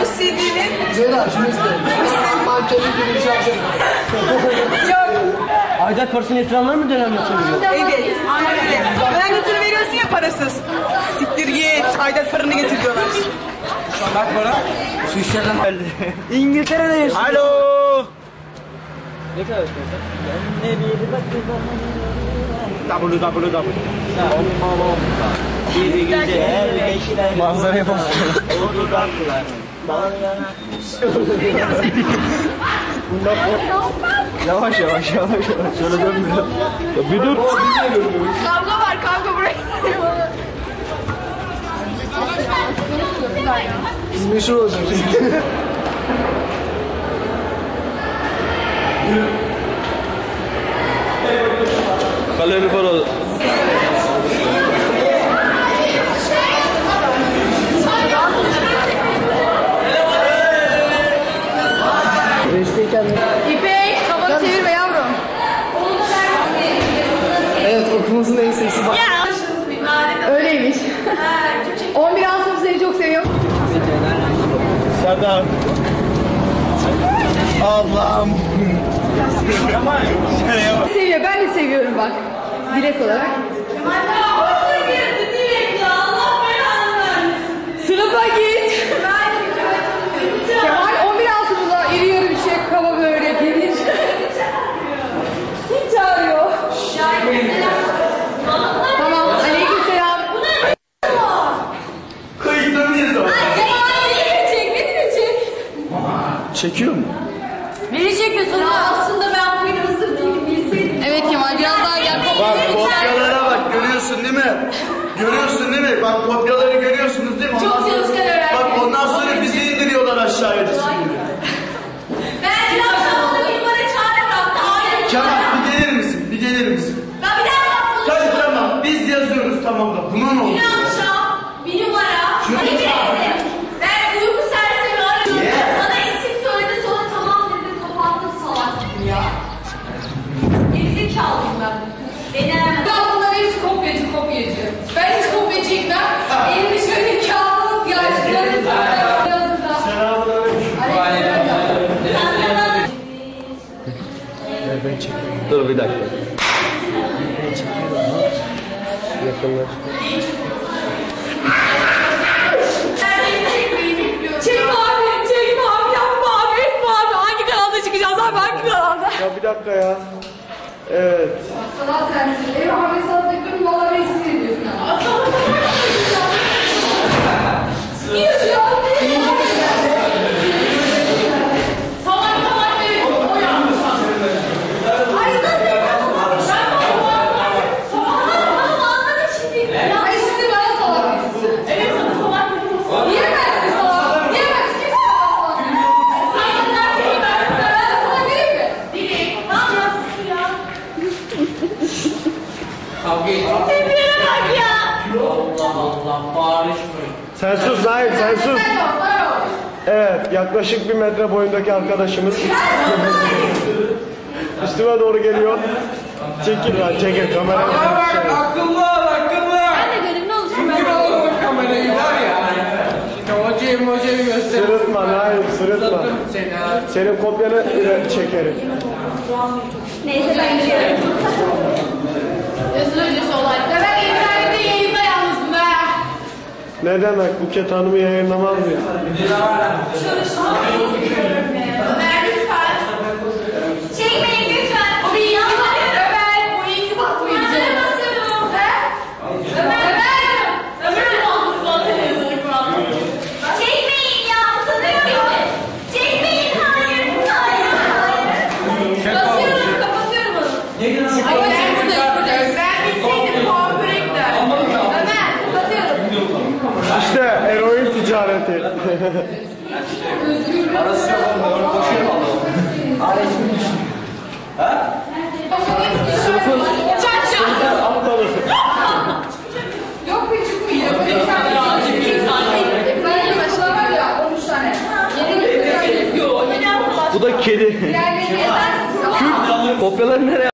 Bu CD'nin Zehra şimdi iste. Mankenlik gibi bir şey yok. Aydat parasını yatıranlar mı dönem yatırıyor? Evet. Aynen. Öğren götürü veriyorsun ya parasız. Siktir git. Aidat paranı getir diyorlar. Bak bana. Su işlerden geldi. İngiltere'de yaşıyor. Alo. Ne kadar istiyorsun? Ben ne bir bakayım. www. Bir güzel beşler. Manzara yapamam. Oldu baktılar. Yavaş yavaş yavaş yavaş. Şöyle dön biraz. Ya bir dur. Kavga var kavga buraya. Biz meşhur olacağız. Ol. Reşteyken İpek kafanı çevirme yavrum. Evet okulumuzun en seksi bak. Öyleymiş. 11 Ağustos seni çok seviyorum. Serdar. Allah'ım. Seviyor ben de seviyorum bak. Dilek olarak. Sınıfa git. Kemal 11 Ağustos'da iri yarı bir şey kaba böyle gelir. Kim çağırıyor? Tamam aleyküm selam. Kayıtlı mıyız o? Çekiyor mu? Verecek de sonra aslında ben bugün hazır değilim bilseydim. Evet Kemal biraz daha gel. Bak kopyalara bak görüyorsun değil mi? Görüyorsun değil mi? Bak kopyaları görüyorsunuz değil mi? Çok Ondan sonra- çalışkan öğrenci. Bak ondan sonra bizi indiriyorlar aşağıya. Ben akşam ona bir numara çağrı bıraktı. Hayır. Kemal bir gelir misin? Bir gelir misin? Ben bir daha. Hadi tamam biz yazıyoruz tamam da buna ne oldu? Gerizekalıyım ben. Beni hemen. Ben bunların hepsi kopyacı kopyacı. Ben hiç kopya çekmem. Elimi şöyle kağıdıma yaşlarım. Dur bir dakika. Yakınlar. Dakika ya. Evet. Sana sensin. Ev abi sana takıyorum, valla beni sinir ediyorsun ama. Yiyorsun ya. Salak salak evet, o yanlış. Ay zaten ben Tamam anladım şimdi. Ya Ay şimdi bana salak diyorsun. evet sana salak dedim. Diyemezsin salak. Diyemezsin. Kim salak salak? Saygılar değil ben. Ben sana diyeyim mi? Dilek. Ne yapıyorsun ya? Tepkilere bak ya. Sen sus Nail sen sus. Yok, sen yok. Evet yaklaşık bir metre boyundaki arkadaşımız. Üstüme doğru geliyor. Çekil lan çekil kamerayı. Akıllı ol akıllı. Ben de gönüllü oluşum. Ben Kim de alır o kamerayı var ya. Şimdi hocayı hocayı göster. Sırıtma Nail sırıtma. Seni. Senin kopyanı çekerim. Neyse ben gidiyorum. Olay. Ya ben Ne demek Buket Hanım'ı yayınlamaz mı? Ticareti. Çak çak. Aptalı. Yok bir çıkmıyor. Bir tane daha. Bir tane. Ben de mesela var ya 13 tane. Yeni götürüyor. Bu da kedi. Diğerleri Kopyaları nereye